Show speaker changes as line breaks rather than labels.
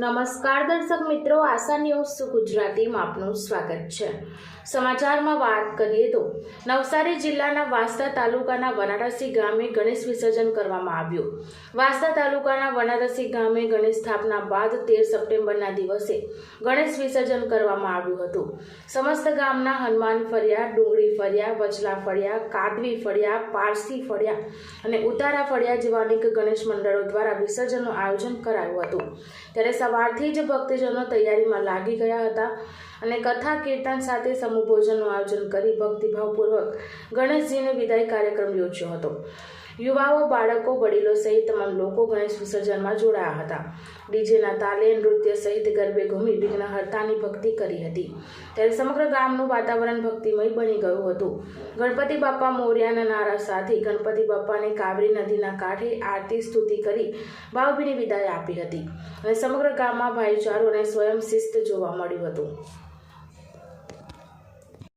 નમસ્કાર દર્શક મિત્રો, આશા ન્યૂઝ ગુજરાતીમાં આપનું સ્વાગત છે. સમાચારમાં વાત કરીએ તો, નવસારી જિલ્લાના વાંસદા તાલુકાના વનારસી ગામે ગણેશ વિસર્જન કરવામાં આવ્યું. વાંસદા તાલુકાના વનારસી ગામે ગણેશ સ્થાપના બાદ તેર સપ્ટેમ્બરના દિવસે ગણેશ વિસર્જન કરવામાં આવ્યું હતું. સમસ્ત ગામના હનુમાન ફળિયા, ડુંગળી ફળિયા, વચલા ફળિયા, કાદવી ફળિયા, પારસી ફળિયા અને ઉતારા ફળિયા જેવા અનેક ગણેશ મંડળો દ્વારા વિસર્જનનું આયોજન કરાયું હતું. ત્યારે સવારથી જ ભક્તજનો તૈયારીમાં લાગી ગયા હતા અને કથા કીર્તન સાથે સમૂહ ભોજનનું આયોજન કરી ભક્તિભાવપૂર્વક ગણેશજીને વિદાય કાર્યક્રમ યોજ્યો હતો. યુવાઓ, બાળકો, વડીલો સહિત તમામ લોકો ગણેશ વિસર્જનમાં જોડાયા હતા. ડીજેના તાલે નૃત્ય સહિત ગરબે ઘૂમી વિઘ્નહર્તાની ભક્તિ કરી હતી. ત્યારે સમગ્ર ગામનું વાતાવરણ ભક્તિમય બની ગયું હતું. ગણપતિ બાપા મોર્યાના નારા સાથે ગણપતિ બાપાને કાવેરી નદીના કાંઠે આરતી, સ્તુતિ કરી ભાવભીની વિદાય આપી હતી. અને સમગ્ર ગામમાં ભાઈચારો અને સ્વયં શિસ્ત જોવા મળ્યું હતું.